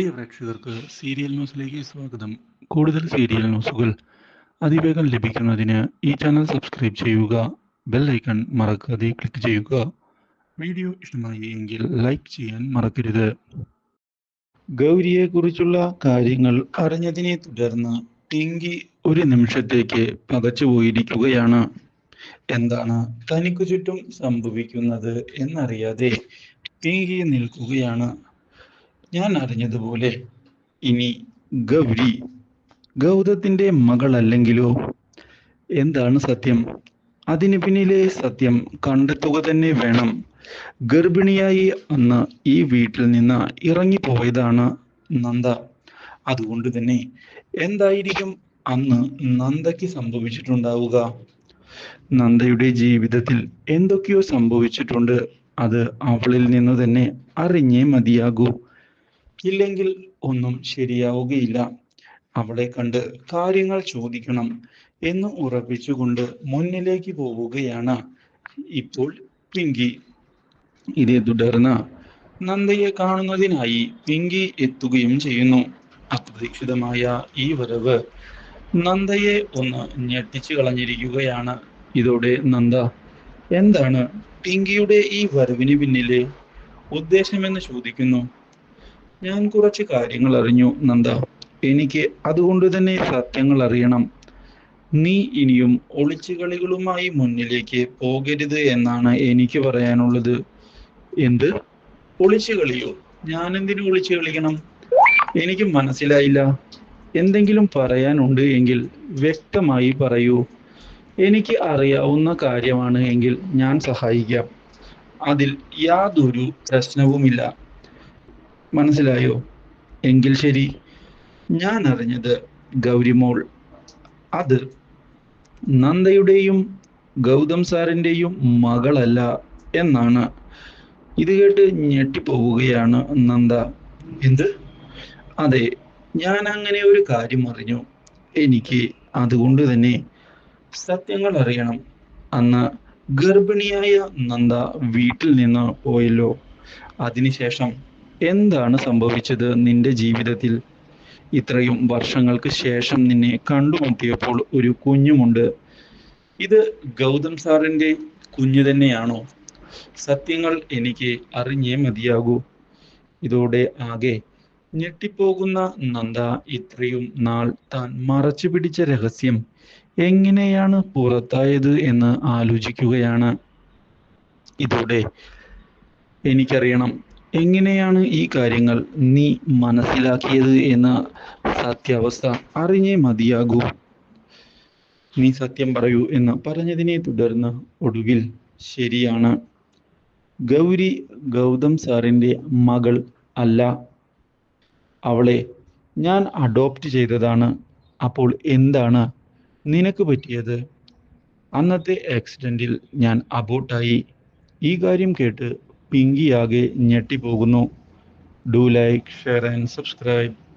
പ്രിയ പ്രേക്ഷകർക്ക് സീരിയൽ ന്യൂസിലേക്ക് സ്വാഗതം. കൂടുതൽ സീരിയൽ ന്യൂസുകൾ അതിവേഗം ലഭിക്കുന്നതിന് ഈ ചാനൽ സബ്സ്ക്രൈബ് ചെയ്യുക ബെൽ ഐക്കൺ മറക്കാതെ ക്ലിക്ക് ചെയ്യുക. വീഡിയോ ഇഷ്ടമായി എങ്കിൽ ലൈക്ക് ചെയ്യാൻ മറക്കരുത്. ഗൗരിയെ കുറിച്ചുള്ള കാര്യങ്ങൾ അറിഞ്ഞതിനെ തുടർന്ന് ടിങ്കി ഒരു നിമിഷത്തേക്ക് പകച്ചുപോയിരിക്കുകയാണ് എന്താണ് തനിക്കു ചുറ്റും സംഭവിക്കുന്നത് എന്നറിയാതെ ടിങ്കി നിൽക്കുകയാണ്. ഞാൻ അറിഞ്ഞതുപോലെ ഇനി ഗൗരി ഗൗതത്തിന്റെ മകളല്ലെങ്കിലോ? എന്താണ് സത്യം? അതിന് പിന്നിലെ സത്യം കണ്ടെത്തുക തന്നെ വേണം. ഗർഭിണിയായി അന്ന് ഈ വീട്ടിൽ നിന്ന് ഇറങ്ങിപ്പോയതാണ് നന്ദ. അതുകൊണ്ട് തന്നെ എന്തായിരിക്കും അന്ന് നന്ദയ്ക്ക് സംഭവിച്ചിട്ടുണ്ടാവുക? നന്ദയുടെ ജീവിതത്തിൽ എന്തൊക്കെയോ സംഭവിച്ചിട്ടുണ്ട്. അത് അവളിൽ നിന്ന് തന്നെ അറിഞ്ഞേ മതിയാകൂ. ഇല്ലെങ്കിൽ ഒന്നും ശരിയാവുകയില്ല. അവളെ കണ്ട് കാര്യങ്ങൾ ചോദിക്കണം എന്ന് ഉറപ്പിച്ചുകൊണ്ട് മുന്നിലേക്ക് പോവുകയാണ് ഇപ്പോൾ പിങ്കി. ഇതേ തുടർന്ന് നന്ദയെ കാണുന്നതിനായി പിങ്കി എത്തുകയും ചെയ്യുന്നു. അപ്രതീക്ഷിതമായ ഈ വരവ് നന്ദയെ ഒന്ന് ഞെട്ടിച്ചു കളഞ്ഞിരിക്കുകയാണ്. ഇതോടെ നന്ദ എന്താണ് പിങ്കിയുടെ ഈ വരവിന് പിന്നിലെ ഉദ്ദേശമെന്ന് ചോദിക്കുന്നു. ഞാൻ കുറച്ച് കാര്യങ്ങൾ അറിഞ്ഞു നന്ദ. എനിക്ക് അതുകൊണ്ട് തന്നെ സത്യങ്ങൾ അറിയണം. നീ ഇനിയും ഒളിച്ചുകളികളുമായി മുന്നിലേക്ക് പോകരുത് എന്നാണ് എനിക്ക് പറയാനുള്ളത്. എന്ത്? ഒളിച്ചുകളിയോ? ഞാൻ എന്തിനു ഒളിച്ചു കളിക്കണം? എനിക്ക് മനസ്സിലായില്ല. എന്തെങ്കിലും പറയാനുണ്ട് എങ്കിൽ വ്യക്തമായി പറയൂ. എനിക്ക് അറിയാവുന്ന കാര്യമാണ് എങ്കിൽ ഞാൻ സഹായിക്കാം. അതിൽ യാതൊരു പ്രശ്നവുമില്ല. മനസ്സിലായോ? എങ്കിൽ ശരി. ഞാൻ അറിഞ്ഞത് ഗൗരിമോൾ അത് നന്ദയുടെയും ഗൗതം സാറിന്റെയും മകളല്ല എന്നാണ്. ഇത് കേട്ട് ഞെട്ടിപ്പോവുകയാണ് നന്ദ. എന്ത്? അതെ ഞാൻ അങ്ങനെ ഒരു കാര്യം അറിഞ്ഞു. എനിക്ക് അതുകൊണ്ട് തന്നെ സത്യങ്ങൾ അറിയണം. അന്ന് ഗർഭിണിയായ നന്ദ വീട്ടിൽ നിന്ന് പോയല്ലോ. അതിനുശേഷം എന്താണ് സംഭവിച്ചത്? നിന്റെ ജീവിതത്തിൽ ഇത്രയും വർഷങ്ങൾക്ക് ശേഷം നിന്നെ കണ്ടുമുട്ടിയപ്പോൾ ഒരു കുഞ്ഞുമുണ്ട്. ഇത് ഗൗതം സാറിന്റെ കുഞ്ഞു തന്നെയാണോ? സത്യങ്ങൾ എനിക്ക് അറിഞ്ഞേ മതിയാകൂ. ഇതോടെ ആകെ ഞെട്ടിപ്പോകുന്ന നന്ദ ഇത്രയും നാൾ താൻ മറച്ചു പിടിച്ച രഹസ്യം എങ്ങനെയാണ് പുറത്തായത് എന്ന് ആലോചിക്കുകയാണ്. ഇതോടെ എനിക്കറിയണം എങ്ങനെയാണ് ഈ കാര്യങ്ങൾ നീ മനസ്സിലാക്കിയത് എന്ന സത്യാവസ്ഥ അറിഞ്ഞേ മതിയാകൂ. നീ സത്യം പറയൂ എന്ന് പറഞ്ഞതിനെ തുടർന്ന് ഒടുവിൽ ശരിയാണ്. ഗൗരി ഗൗതം സാറിന്റെ മകൾ അല്ല. അവളെ ഞാൻ അഡോപ്റ്റ് ചെയ്തതാണ്. അപ്പോൾ എന്താണ് നിനക്ക് പറ്റിയത്? അന്നത്തെ ആക്സിഡന്റിൽ ഞാൻ അബോട്ടായി ഈ കാര്യം കേട്ട് പിങ്കിയാകെ ഞെട്ടിപ്പോകുന്നു. Do like share and subscribe